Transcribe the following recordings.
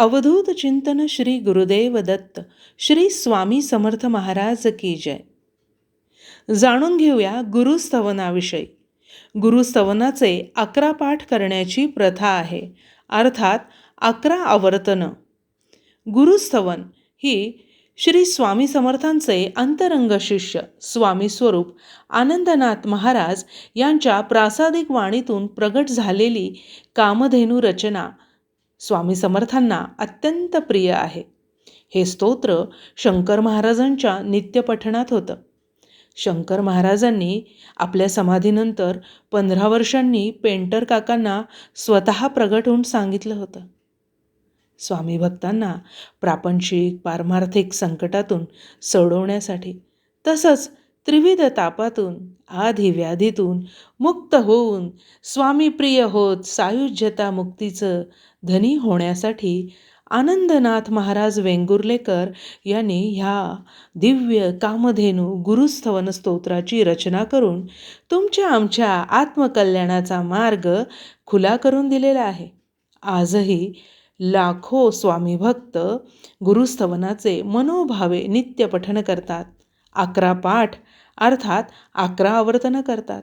अवधूत चिंतन श्री गुरुदेव दत्त श्री स्वामी समर्थ महाराज की जय. जाणून घेऊया गुरुस्तवनाविषयी गुरुस्तवनाचे अकरा पाठ करण्याची प्रथा आहे. अर्थात अकरा आवर्तनं. गुरुस्तवन ही श्री स्वामी समर्थांचे अंतरंग शिष्य स्वामी स्वरूप आनंदनाथ महाराज यांच्या प्रासादिक वाणीतून प्रगट झालेली कामधेनू रचना स्वामी समर्थांना अत्यंत प्रिय आहे. हे स्तोत्र शंकर महाराजांच्या नित्यपठणात होतं. शंकर महाराजांनी आपल्या समाधीनंतर पंधरा वर्षांनी पेंटर काकांना स्वतः प्रगट होऊन सांगितलं होतं. स्वामी भक्तांना प्रापंचिक पारमार्थिक संकटातून सोडवण्यासाठी तसंच त्रिविध तापातून आधी व्याधीतून मुक्त होऊन स्वामीप्रिय होत सायुज्यता मुक्तीचं धनी होण्यासाठी आनंदनाथ महाराज वेंगुर्लेकर यांनी ह्या दिव्य कामधेनू गुरुस्थवन स्तोत्राची रचना करून तुमच्या आमच्या आत्मकल्याणाचा मार्ग खुला करून दिलेला आहे. आजही लाखो स्वामी भक्त गुरुस्थवनाचे मनोभावे नित्य पठन करतात. अकरा पाठ अर्थात अकरा आवर्तनं करतात.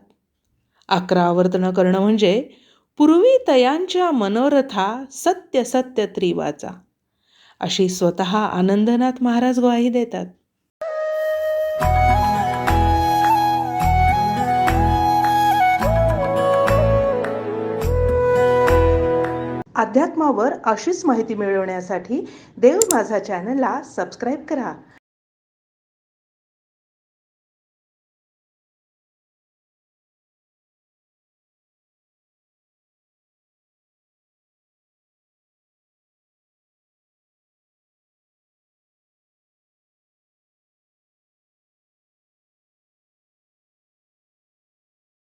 अकरा आवर्तनं करणं म्हणजे पूर्वी तयांच्या मनोरथा सत्य सत्य त्रिवाचा. अशी स्वतः आनंदनाथ महाराज ग्वाही देतात. अध्यात्मावर अशीच माहिती मिळवण्यासाठी देव माझा चॅनलला सबस्क्राईब करा.